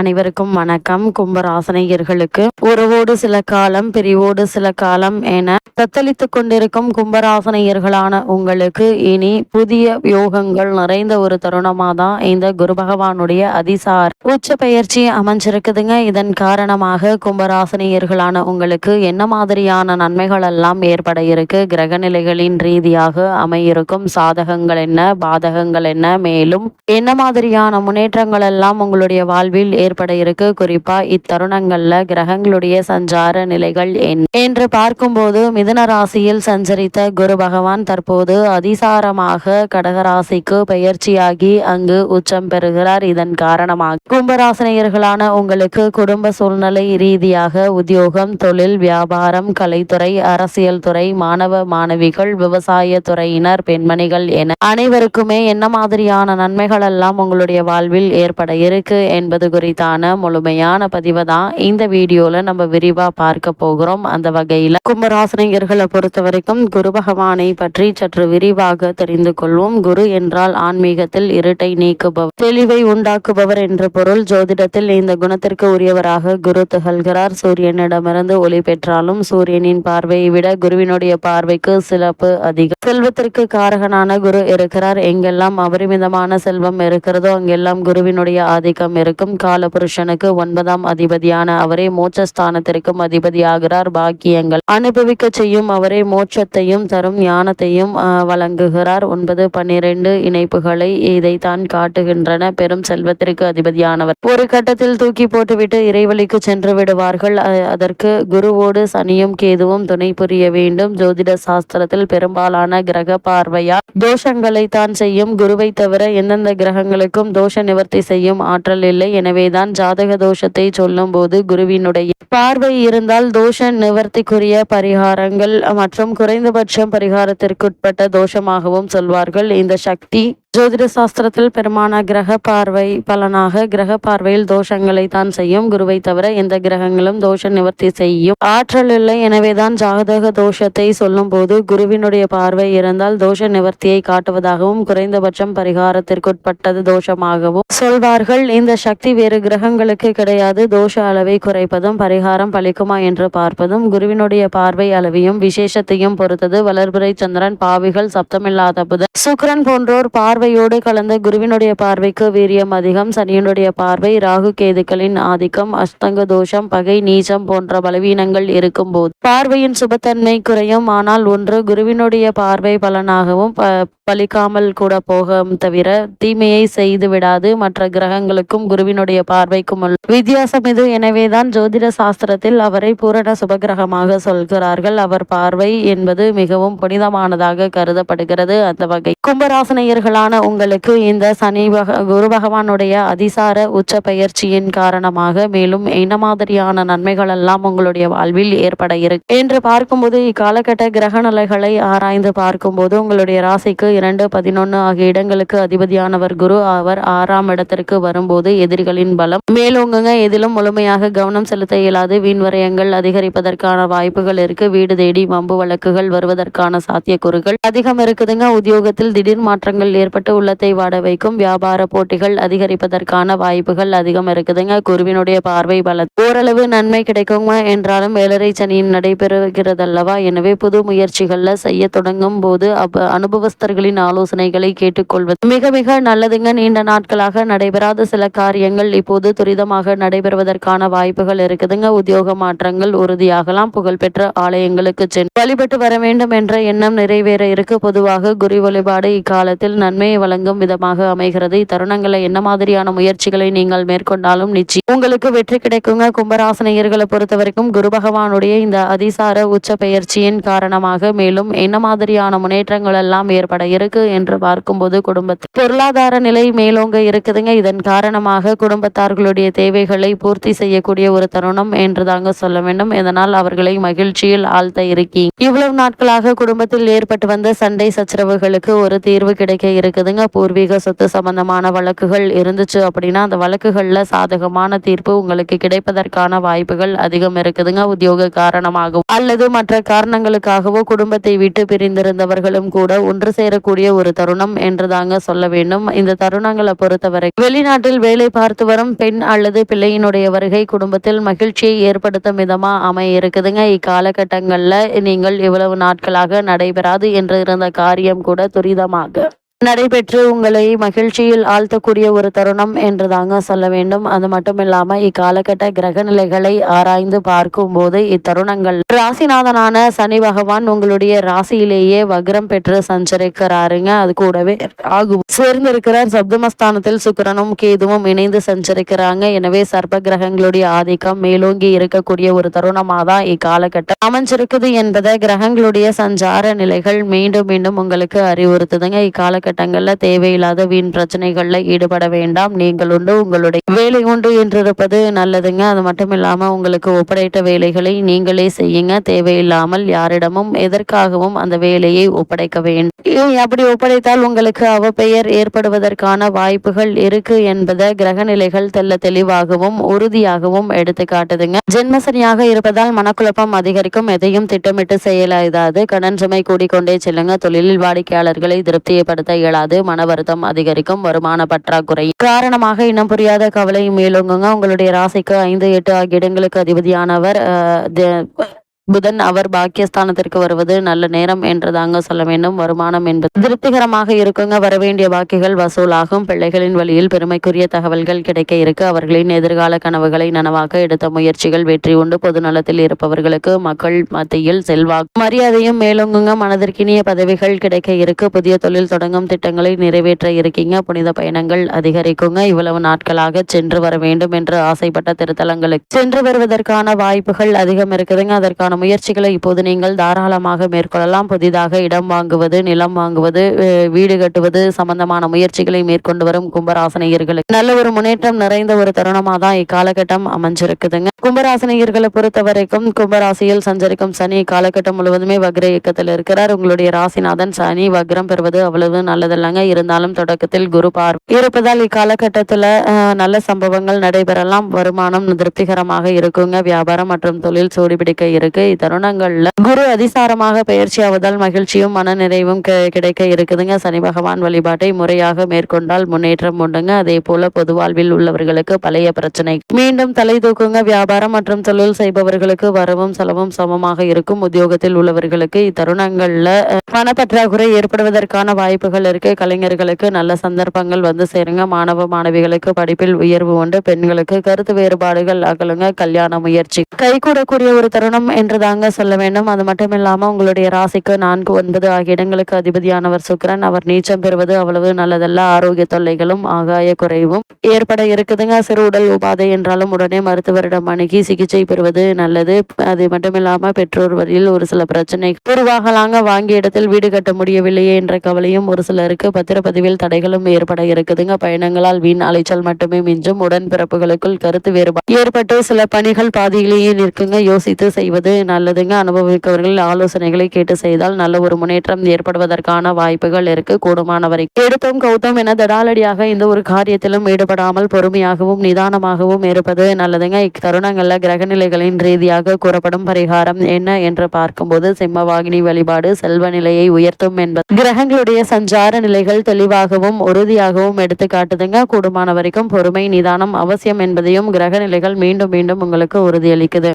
அனைவருக்கும் வணக்கம். கும்பராசனையர்களுக்கு உறவோடு சில காலம் பிரிவோடு சில காலம் என தத்தளித்துக் கொண்டிருக்கும் கும்பராசனையர்களான உங்களுக்கு இனி புதிய யோகங்கள் நிறைந்த ஒரு தருணமா தான் இந்த குரு பகவானுடைய அதிசார் உச்ச பயிற்சி அமைஞ்சிருக்குதுங்க. இதன் காரணமாக கும்பராசனையர்களான உங்களுக்கு என்ன மாதிரியான நன்மைகள் எல்லாம் ஏற்பட இருக்கு? கிரக நிலைகளின் ரீதியாக அமையிருக்கும் சாதகங்கள் என்ன? பாதகங்கள் என்ன? மேலும் என்ன மாதிரியான முன்னேற்றங்கள் எல்லாம் உங்களுடைய வாழ்வில் ஏற்பட இருக்கு. குறிப்பா இத்தருணங்கள்ல கிரகங்களுடைய சஞ்சார நிலைகள் என்ன? என்று பார்க்கும்போது மிதுன ராசியில் சஞ்சரித்த குரு பகவான் தற்போது அதிசாரமாக கடகராசிக்கு பெயர்ச்சியாகி அங்கு உச்சம் பெறுகிறார். இதன் காரணமாக கும்பராசினியர்களான உங்களுக்கு குடும்ப சூழ்நிலை ரீதியாக உத்தியோகம் தொழில் வியாபாரம் கலைத்துறை அரசியல் துறை மாணவ மாணவிகள் விவசாய துறையினர் பெண்மணிகள் என அனைவருக்குமே என்ன மாதிரியான நன்மைகள் எல்லாம் உங்களுடைய வாழ்வில் ஏற்பட இருக்கு என்பது குறித்தான முழுமையான பதிவை தான் இந்த வீடியோல நம்ம விரிவா பார்க்க போகிறோம். அந்த வகையில கும்பராசினியர்களை பொறுத்த வரைக்கும் குரு பகவானை பற்றி சற்று விரிவாக தெரிந்து கொள்வோம். குரு என்றால் ஆன்மீகத்தில் இருட்டை நீக்குபவர் தெளிவை உண்டாக்குபவர் என்ற பொருள். ஜோதிடத்தில் இந்த குணத்திற்கு உரியவராக குரு திகழ்கிறார். சூரியனிடமிருந்து ஒளி பெற்றாலும் சூரியனின் பார்வையை விட குருவினுடைய பார்வைக்கு சிறப்பு அதிகம். செல்வத்திற்கு காரகனான குரு இருக்கிறார். எங்கெல்லாம் அபரிமிதமான செல்வம் இருக்கிறதோ அங்கெல்லாம் குருவினுடைய ஆதிக்கம் இருக்கும். கால காலபுருஷனுக்கு ஒன்பதாம் அதிபதியான அவரே மோட்சஸ்தானத்திற்கும் அதிபதியாகிறார். பாக்கியங்கள் அனுபவிக்க செய்யும் அவரே மோட்சத்தையும் தரும் ஞானத்தையும் வழங்குகிறார். ஒன்பது பன்னிரண்டு இணைப்புகளை இதைத்தான் காட்டுகின்றன. பெரும் செல்வத்திற்கு அதிபதியானவர். ஒரு கட்டத்தில் தூக்கி போட்டுவிட்டு இறைவழிக்கு சென்று விடுவார்கள். அதற்கு குருவோடு சனியும் கேதுவும் துணை புரிய வேண்டும். ஜோதிட சாஸ்திரத்தில் பெரும்பாலான கிரக பார்வையா தோஷங்களை தான் செய்யும். குருவை தவிர எந்தெந்த கிரகங்களுக்கும் தோஷ நிவர்த்தி செய்யும் ஆற்றல் இல்லை. எனவே தான் ஜாதக தோஷத்தை சொல்லும் போது குருவினுடைய பார்வை இருந்தால் தோஷ நிவர்த்திக்குரிய பரிகாரங்கள் மற்றும் குறைந்தபட்சம் பரிகாரத்திற்குட்பட்ட தோஷமாகவும் சொல்வார்கள். இந்த சக்தி ஜோதிட சாஸ்திரத்தில் பெருமான கிரக பார்வை பலனாக கிரக பார்வையில் தோஷங்களை தான் செய்யும். குருவை தவிர எந்த கிரகங்களும் தோஷ நிவர்த்தி செய்யும். ஆற்றல் இல்லை எனவேதான் ஜாதக தோஷத்தை சொல்லும் போது குருவினுடைய பார்வை இருந்தால் தோஷ நிவர்த்தியை காட்டுவதாகவும் குறைந்தபட்சம் பரிகாரத்திற்குட்பட்டது தோஷமாகவும் சொல்வார்கள். இந்த சக்தி வேறு கிரகங்களுக்கு கிடையாது. தோஷ அளவை குறைப்பதும் பரிகாரம் பலிக்குமா என்று பார்ப்பதும் குருவினுடைய பார்வை அளவையும் விசேஷத்தையும் பொறுத்தது. வளர்புரை சந்திரன் பாவிகள் சப்தமில்லாத புதன் சுக்கிரன் போன்றோர் பார்வையோடு கலந்த குருவினுடைய பார்வைக்கு வீரியம் அதிகம். சனியினுடைய பார்வை ராகு கேதுக்களின் ஆதிக்கம் அஸ்தங்க தோஷம் பகை நீச்சம் போன்ற பலவீனங்கள் இருக்கும்போது. பார்வையின் சுபத்தன்மை குறையும். ஆனால் ஒன்று குருவினுடைய பார்வை பலனாகவும் ப- பலிக்காமல் கூட போகும் தவிர தீமையை செய்து விடாது. மற்ற கிரகங்களுக்கும் குருவினுடைய பார்வைக்கும் உள்ள வித்தியாசம் இது. எனவேதான் ஜோதிட சாஸ்திரத்தில் அவரை பூரண சுபகிரகமாக சொல்கிறார்கள். அவர் பார்வை என்பது மிகவும் புனிதமானதாக கருதப்படுகிறது. அந்த வகை கும்பராசனையர்களான உங்களுக்கு இந்த சனி பக குரு பகவானுடைய அதிசார உச்ச பயிற்சியின் காரணமாக மேலும் என்ன மாதிரியான நன்மைகள் எல்லாம் உங்களுடைய வாழ்வில் ஏற்பட இருக்கு? என்று பார்க்கும்போது இக்காலகட்ட கிரக நிலைகளை ஆராய்ந்து பார்க்கும்போது உங்களுடைய ராசிக்கு இரண்டு பதினொன்னு ஆகிய இடங்களுக்கு அதிபதியானவர் குரு. அவர் ஆறாம் இடத்திற்கு வரும்போது எதிரிகளின் பலம் மேலோங்குங்க. எதிலும் முழுமையாக கவனம் செலுத்த இயலாது. வீண்வரயங்கள் அதிகரிப்பதற்கான வாய்ப்புகள் இருக்கு. வீடு தேடி வம்பு வழக்குகள் வருவதற்கான சாத்தியக்கூறுகள் அதிகம் இருக்குதுங்க. உத்தியோகத்தில் திடீர் மாற்றங்கள் ஏற்பட்டு உள்ளத்தை வாட வைக்கும். வியாபார போட்டிகள் அதிகரிப்பதற்கான வாய்ப்புகள் அதிகம் இருக்குதுங்க. குருவினுடைய பார்வை பல ஓரளவு நன்மை கிடைக்குங்க. என்றாலும் வேலரை சனியின் நடைபெறுகிறதல்லவா? எனவே புது முயற்சிகள்ல செய்ய தொடங்கும் போது அனுபவஸ்தர்கள் அனுபவஸ்தர்களின் ஆலோசனைகளை கேட்டுக்கொள்வது. மிக மிக நல்லதுங்க. நீண்ட நாட்களாக நடைபெறாத சில காரியங்கள் இப்போது துரிதமாக நடைபெறுவதற்கான வாய்ப்புகள் இருக்குதுங்க. உத்தியோக மாற்றங்கள் உறுதியாகலாம். புகழ்பெற்ற ஆலயங்களுக்கு சென்று வழிபட்டு வர வேண்டும் என்ற எண்ணம் நிறைவேற இருக்கு. பொதுவாக குரு வழிபாடு இக்காலத்தில் நன்மையை வழங்கும் விதமாக அமைகிறது. இத்தருணங்களை என்ன மாதிரியான முயற்சிகளை நீங்கள் மேற்கொண்டாலும் நிச்சயம் உங்களுக்கு வெற்றி கிடைக்குங்க. கும்பராசனையர்களை பொறுத்த வரைக்கும் குரு பகவானுடைய இந்த அதிசார உச்ச பெயர்ச்சியின் காரணமாக மேலும் என்ன மாதிரியான முன்னேற்றங்கள் எல்லாம் ஏற்பட இருக்கு என்று பார்க்கும்போது குடும்பத்தில் பொருளாதார நிலை மேலோங்க இருக்குதுங்க. இதன் காரணமாக குடும்பத்தார்களுடைய தேவைகளை பூர்த்தி செய்யக்கூடிய ஒரு தருணம் என்று தாங்க சொல்ல வேண்டும். இதனால் அவர்களை மகிழ்ச்சியில் ஆழ்த்த இருக்கீங்க. இவ்வளவு நாட்களாக குடும்பத்தில் ஏற்பட்டு வந்த சண்டை சச்சரவுகளுக்கு ஒரு தீர்வு கிடைக்க இருக்குதுங்க. பூர்வீக சொத்து சம்பந்தமான வழக்குகள் இருந்துச்சு அப்படின்னா அந்த வழக்குகள்ல சாதகமான தீர்ப்பு உங்களுக்கு கிடைப்பதற்கான வாய்ப்புகள் அதிகம் இருக்குதுங்க. உத்தியோக காரணமாகவும் அல்லது மற்ற காரணங்களுக்காகவோ குடும்பத்தை விட்டு பிரிந்திருந்தவர்களும் கூட ஒன்று சேர ஏற்படக்கூடிய ஒரு தருணம் என்றுதாங்க சொல்ல வேண்டும். இந்த தருணங்களை பொறுத்தவரை வெளிநாட்டில் வேலை பார்த்து வரும் பெண் அல்லது பிள்ளையினுடைய வருகை குடும்பத்தில் மகிழ்ச்சியை ஏற்படுத்தும் விதமா அமைய இருக்குதுங்க இக்காலகட்டங்களில் நீங்கள் இவ்வளவு நாட்களாக நடைபெறாது என்று இருந்த காரியம் கூட துரிதமாக நடைபெற்று உங்களை மகிழ்ச்சியில் ஆழ்த்தக்கூடிய ஒரு தருணம் என்று தாங்க சொல்ல வேண்டும். அது மட்டும் இல்லாமல் இக்காலகட்ட கிரக நிலைகளை ஆராய்ந்து பார்க்கும் போது இத்தருணங்கள். ராசிநாதனான சனி பகவான் உங்களுடைய ராசியிலேயே வக்ரம் பெற்று சஞ்சரிக்கிறாருங்க. அது கூடவே ஆகும் சேர்ந்திருக்கிறார். சப்தமஸ்தானத்தில் சுக்கிரனும் கேதுவும் இணைந்து சஞ்சரிக்கிறாங்க. எனவே சர்ப்ப கிரகங்களுடைய ஆதிக்கம் மேலோங்கி இருக்கக்கூடிய ஒரு தருணமாக தான் இக்காலகட்டம் அமைஞ்சிருக்குது என்பதை கிரகங்களுடைய சஞ்சார நிலைகள் மீண்டும் மீண்டும் உங்களுக்கு அறிவுறுத்துதுங்க. இக்காலகட்டம் காலகட்டங்களில் தேவையில்லாத வீண் பிரச்சனைகளில் ஈடுபட வேண்டாம். நீங்கள் உண்டு உங்களுடைய வேலை உண்டு என்றிருப்பது நல்லதுங்க. அது மட்டும் இல்லாமல் உங்களுக்கு ஒப்படைத்த வேலைகளை நீங்களே செய்யுங்க. தேவையில்லாமல் யாரிடமும் எதற்காகவும் அந்த வேலையை ஒப்படைக்க வேண்டும். அப்படி ஒப்படைத்தால் உங்களுக்கு அவப்பெயர் ஏற்படுவதற்கான வாய்ப்புகள் இருக்கு என்பதை கிரகநிலைகள் தெல்ல தெளிவாகவும் உறுதியாகவும் எடுத்து காட்டுதுங்க. ஜென்மசனியாக இருப்பதால் மனக்குழப்பம் அதிகரிக்கும். எதையும் திட்டமிட்டு செய்யலாது கடன் சுமை கூடிக்கொண்டே செல்லுங்க. தொழிலில் வாடிக்கையாளர்களை திருப்தியப்படுத்த இயலாது மன வருத்தம் அதிகரிக்கும். வருமான பற்றாக்குறை காரணமாக இன்னும் புரியாத கவலை மேலோங்குங்க. உங்களுடைய ராசிக்கு ஐந்து எட்டு ஆகிய இடங்களுக்கு அதிபதியானவர் புதன் அவர் பாக்கியஸ்தானத்திற்கு வருவது நல்ல நேரம் என்றுதாங்க சொல்ல வேண்டும். வருமானம் என்பது திருப்திகரமாக இருக்குங்க. வரவேண்டிய பாக்கிகள் வசூலாகும். பிள்ளைகளின் வழியில் பெருமைக்குரிய தகவல்கள் கிடைக்க இருக்கு. அவர்களின் எதிர்கால கனவுகளை நனவாக்க எடுத்த முயற்சிகள் வெற்றி உண்டு. பொது நலத்தில் இருப்பவர்களுக்கு மக்கள் மத்தியில் செல்வாக்கு. மரியாதையும் மேலோங்குங்க. மனதிற்கினிய பதவிகள் கிடைக்க இருக்கு. புதிய தொழில் தொடங்கும் திட்டங்களை நிறைவேற்ற இருக்கீங்க. புனித பயணங்கள் அதிகரிக்குங்க. இவ்வளவு நாட்களாக சென்று வர வேண்டும் என்று ஆசைப்பட்ட திருத்தலங்களுக்கு சென்று வருவதற்கான வாய்ப்புகள் அதிகம் இருக்குதுங்க. அதற்கான அதற்கான முயற்சிகளை இப்போது நீங்கள் தாராளமாக மேற்கொள்ளலாம். புதிதாக இடம் வாங்குவது நிலம் வாங்குவது வீடு கட்டுவது சம்பந்தமான முயற்சிகளை மேற்கொண்டு வரும் கும்பராசனையர்களுக்கு. நல்ல ஒரு முன்னேற்றம் நிறைந்த ஒரு தருணமாக தான் இக்காலகட்டம் அமைஞ்சிருக்குதுங்க. கும்பராசனையர்களை பொறுத்த வரைக்கும் கும்பராசியில் சஞ்சரிக்கும் சனி காலகட்டம் முழுவதுமே வக்ர இயக்கத்தில் இருக்கிறார். உங்களுடைய ராசிநாதன் சனி வக்ரம் பெறுவது அவ்வளவு நல்லதில்லைங்க. இருந்தாலும் தொடக்கத்தில் குரு பார்வை இருப்பதால் இக்காலகட்டத்தில் நல்ல சம்பவங்கள் நடைபெறலாம். வருமானம் திருப்திகரமாக இருக்குங்க. வியாபாரம் மற்றும் தொழில் சூடிபிடிக்க இருக்கு. இருக்கு இத்தருணங்கள்ல குரு அதிசாரமாக பயிற்சியாவதால் மகிழ்ச்சியும் மனநிறைவும் கிடைக்க இருக்குதுங்க. சனி பகவான் வழிபாட்டை முறையாக மேற்கொண்டால் முன்னேற்றம் உண்டுங்க. அதே போல பொது வாழ்வில் உள்ளவர்களுக்கு பழைய பிரச்சனை. மீண்டும் தலை தூக்குங்க. வியாபாரம் மற்றும் தொழில் செய்பவர்களுக்கு வரவும் செலவும் சமமாக இருக்கும். உத்தியோகத்தில் உள்ளவர்களுக்கு இத்தருணங்கள்ல பணப்பற்றாக்குறை ஏற்படுவதற்கான வாய்ப்புகள் இருக்கு. கலைஞர்களுக்கு நல்ல சந்தர்ப்பங்கள் வந்து சேருங்க. மாணவ மாணவிகளுக்கு படிப்பில் உயர்வு உண்டு. பெண்களுக்கு கருத்து வேறுபாடுகள் அகலுங்க. கல்யாண முயற்சி. கைகூடக்கூடிய ஒரு தருணம் என்று என்றுதாங்க சொல்ல வேண்டும். அது மட்டும் இல்லாமல் உங்களுடைய ராசிக்கு நான்கு ஒன்பது ஆகிய இடங்களுக்கு அதிபதியானவர் சுக்கரன். அவர் நீச்சம் பெறுவது அவ்வளவு நல்லதல்ல. ஆரோக்கிய தொல்லைகளும் ஆகாய குறைவும் ஏற்பட இருக்குதுங்க. சிறு உடல் உபாதை என்றாலும் உடனே மருத்துவரிடம் அணுகி சிகிச்சை பெறுவது நல்லது. அது மட்டும் இல்லாமல் பெற்றோர் வரையில் ஒரு சில பிரச்சனை உருவாகலாங்க. வாங்கிய இடத்தில் வீடு கட்ட முடியவில்லையே என்ற கவலையும் ஒரு சிலருக்கு பத்திரப்பதிவில் தடைகளும் ஏற்பட இருக்குதுங்க. பயணங்களால் வீண் அலைச்சல் மட்டுமே மிஞ்சும். உடன்பிறப்புகளுக்குள் கருத்து வேறுபாடு ஏற்பட்டு சில பணிகள் பாதியிலேயே நிற்குங்க. யோசித்து செய்வது நல்லதுங்க. அனுபவிக்கவர்கள் ஆலோசனைகளை கேட்டு செய்தால் நல்ல ஒரு முன்னேற்றம் ஏற்படுவதற்கான வாய்ப்புகள் இருக்கு. கூடுமானவரை எடுத்தும் கௌதம் என தடாலடியாக இந்த ஒரு காரியத்திலும் ஈடுபடாமல் பொறுமையாகவும் நிதானமாகவும் இருப்பது நல்லதுங்க. இத்தருணங்களில் கிரகநிலைகளின் ரீதியாக கூறப்படும் பரிகாரம் என்ன என்று பார்க்கும்போது சிம்மவாகினி வழிபாடு செல்வ நிலையை உயர்த்தும் என்பது. கிரகங்களுடைய சஞ்சார நிலைகள் தெளிவாகவும் உறுதியாகவும் எடுத்து காட்டுதுங்க. கூடுமான வரைக்கும் பொறுமை நிதானம் அவசியம் என்பதையும் கிரக நிலைகள் மீண்டும் மீண்டும் உங்களுக்கு உறுதியளிக்குது.